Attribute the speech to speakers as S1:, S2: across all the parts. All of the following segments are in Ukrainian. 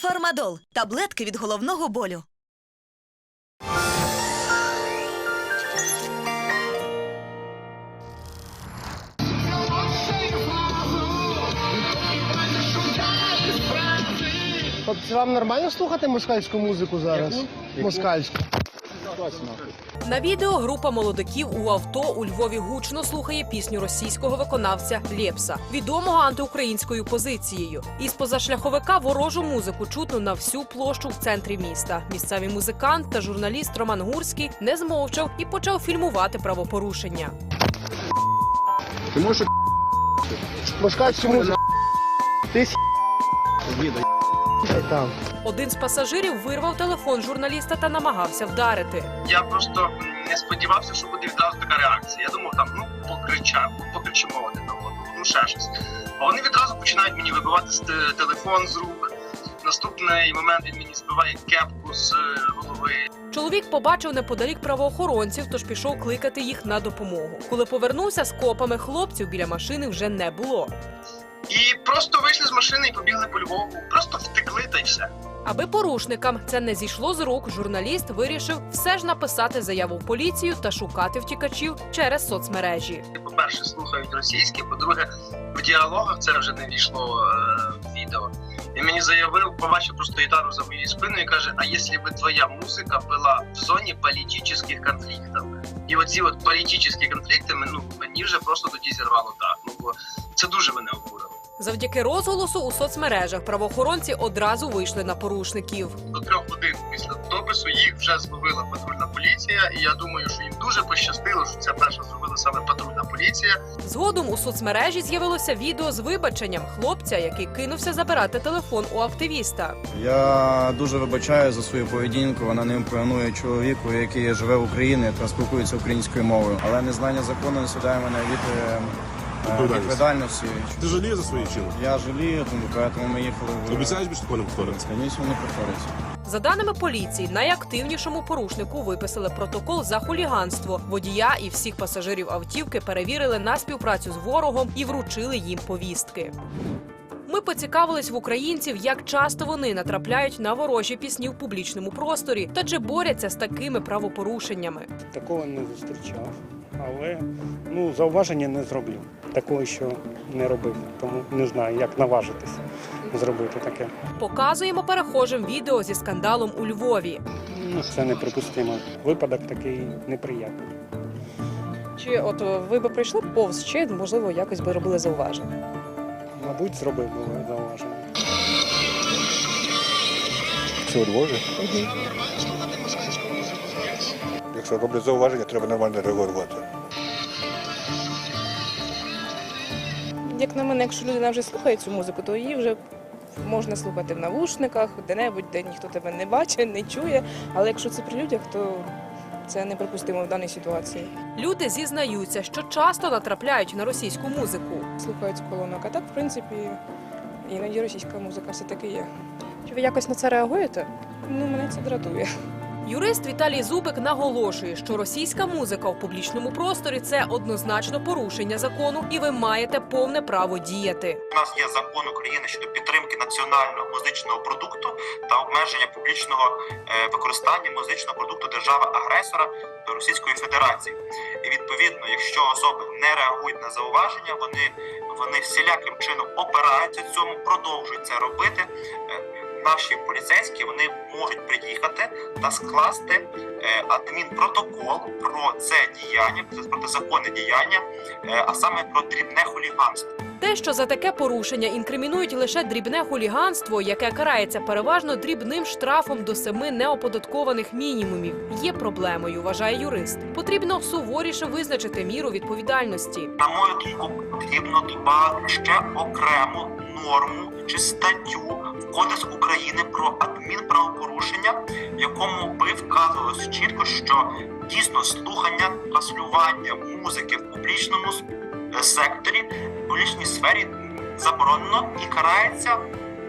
S1: Фармадол таблетки від головного болю.
S2: Хлопці, вам нормально слухати москальську музику зараз? Москальську.
S3: На відео група молодиків у авто у Львові гучно слухає пісню російського виконавця Лєпса, відомого антиукраїнською позицією. Із позашляховика ворожу музику чутно на всю площу в центрі міста. Місцевий музикант та журналіст Роман Гурський не змовчав і почав фільмувати правопорушення.
S4: Ти можеш
S2: Москальську музику. Ти с***
S4: віда.
S2: Там.
S3: Один з пасажирів вирвав телефон журналіста та намагався вдарити.
S5: Я просто не сподівався, що буде відразу така реакція. Я думав, там ну покрича, покричимо один на одного, ну ще щось. А вони відразу починають мені вибивати телефон з рук. Наступний момент він мені збиває кепку з е, голови.
S3: Чоловік побачив неподалік правоохоронців, тож пішов кликати їх на допомогу. Коли повернувся з копами, хлопців біля машини вже не було.
S5: І просто вийшли з машини і побігли по Львову. Просто втекли та й все.
S3: Аби порушникам це не зійшло з рук, журналіст вирішив все ж написати заяву в поліцію та шукати втікачів через соцмережі.
S5: По-перше, слухають російське, по-друге, в діалогах це вже не війшло е, в відео. Він мені заявив, побачив просто гітару за моєю спиною і каже: А якщо б твоя музика була в зоні політичних конфліктів? І оці от політичні конфлікти ну, мені вже просто тоді зірвало так. Ну бо це дуже мене обурило.
S3: Завдяки розголосу у соцмережах правоохоронці одразу вийшли на порушників.
S5: До трьох годин після допису їх вже зловила патрульна поліція, і я думаю, що їм дуже пощастило, що це перша зробила саме патрульна поліція.
S3: Згодом у соцмережі з'явилося відео з вибаченням хлопця, який кинувся забирати телефон у активіста.
S6: Я дуже вибачаю за свою поведінку. Вона не імпонує чоловіку, який живе в Україні та спілкується українською мовою. Але незнання закону не сідає мене від
S4: Відповідальності. Ти жалієш за свої вчинки?
S6: Я жалію, тому тому ми їхали в
S4: Обіцяєш більше такого не повториться?
S6: Звісно, не повториться.
S3: За даними поліції, найактивнішому порушнику виписали протокол за хуліганство. Водія і всіх пасажирів автівки перевірили на співпрацю з ворогом і вручили їм повістки. Ми поцікавились в українців, як часто вони натрапляють на ворожі пісні в публічному просторі та чи борються з такими правопорушеннями.
S7: Такого не зустрічав. Але ну, зауваження не зроблю. Такого, що не робив. Тому не знаю, як наважитись зробити таке.
S3: Показуємо перехожим відео зі скандалом у Львові.
S7: Ну, це неприпустимо. Випадок такий неприємний.
S8: Чи от ви би прийшли повз, чи можливо якось би робили зауваження?
S7: Мабуть, зробив би зауваження.
S9: Це у Львові? Якщо роблять зауваження, треба нормально реагувати.
S8: Як на мене, якщо людина вже слухає цю музику, то її вже можна слухати в навушниках, де-небудь, де ніхто тебе не бачить, не чує. Але якщо це при людях, то це неприпустимо в даній ситуації.
S3: Люди зізнаються, що часто натрапляють на російську музику.
S8: Слухають з колонок. А так, в принципі, іноді російська музика все-таки є. Чи ви якось на це реагуєте? Ну, мене це дратує.
S3: Юрист Віталій Зубик наголошує, що російська музика в публічному просторі це однозначно порушення закону, і ви маєте повне право діяти.
S5: У нас є закон України щодо підтримки національного музичного продукту та обмеження публічного е, використання музичного продукту держави-агресора Російської Федерації. І відповідно, якщо особи не реагують на зауваження, вони, вони всіляким чином опираються цьому, продовжують це робити. Наші поліцейські вони можуть приїхати та скласти е, адмінпротокол про це діяння, це протизаконне діяння, е, а саме про дрібне хуліганство.
S3: Те, що за таке порушення інкримінують лише дрібне хуліганство, яке карається переважно дрібним штрафом до семи неоподаткованих мінімумів, є проблемою, вважає юрист. Потрібно суворіше визначити міру відповідальності.
S5: На мою думку, потрібно додати ще окрему норму чи статтю в Кодекс України про адмінправопорушення, в якому би вказувалося чітко, що дійсно слухання, транслювання музики в публічному секторі, в публічній сфері заборонено і карається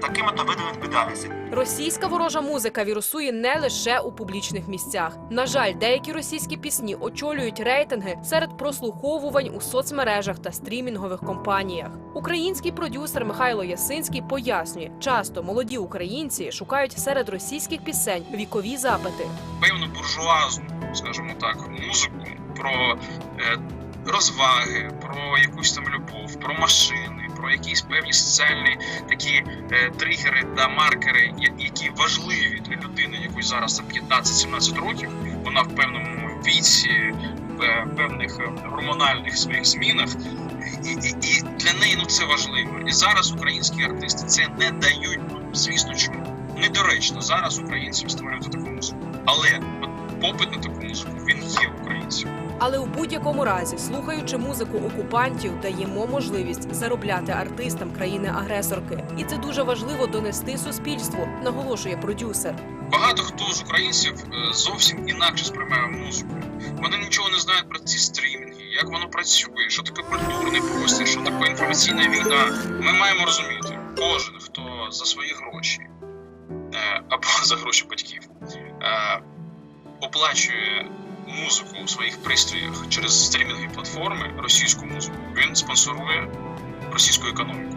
S5: такими то видами відповідальності.
S3: Російська ворожа музика вірусує не лише у публічних місцях. На жаль, деякі російські пісні очолюють рейтинги серед прослуховувань у соцмережах та стрімінгових компаніях. Український продюсер Михайло Ясинський пояснює, часто молоді українці шукають серед російських пісень вікові запити.
S10: певну буржуазну, скажімо так, музику про е, розваги, про якусь там любов, про машини, про якісь певні соціальні такі е, тригери та маркери, які важливі для людини, якої зараз там 15-17 років, вона в певному віці, в певних е, гормональних своїх змінах. І, і, і для неї ну це важливо. І зараз українські артисти це не дають. Ну, звісно, чому недоречно зараз українцям створювати таку музику. Але попит на таку музику він є в українців.
S3: Але у будь-якому разі, слухаючи музику окупантів, даємо можливість заробляти артистам країни-агресорки. І це дуже важливо донести суспільству, наголошує продюсер.
S10: Багато хто з українців е, зовсім інакше сприймає музику. Вони нічого не знають про ці стрімінги, як воно працює, що таке культурний простір, що таке інформаційна війна. Ми маємо розуміти, кожен, хто за свої гроші е, або за гроші батьків е, оплачує у своїх пристроях через стрімінгові платформи, російську музику, він спонсорує російську економіку.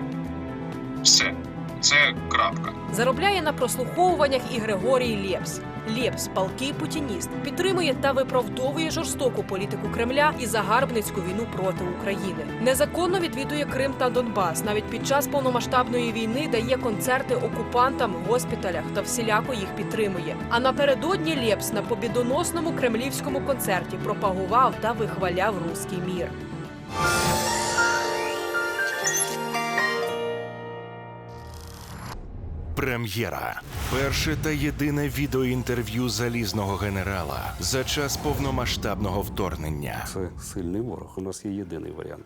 S10: Все. Це крапка.
S3: Заробляє на прослуховуваннях і Григорій Лєпс. Лєпс, палкий путініст, підтримує та виправдовує жорстоку політику Кремля і загарбницьку війну проти України. Незаконно відвідує Крим та Донбас. Навіть під час повномасштабної війни дає концерти окупантам в госпіталях та всіляко їх підтримує. А напередодні Лєпс на побідоносному кремлівському концерті пропагував та вихваляв руський мір.
S11: Прем'єра. Перше та єдине відеоінтерв'ю залізного генерала за час повномасштабного вторгнення.
S12: Це сильний ворог. У нас є єдиний варіант,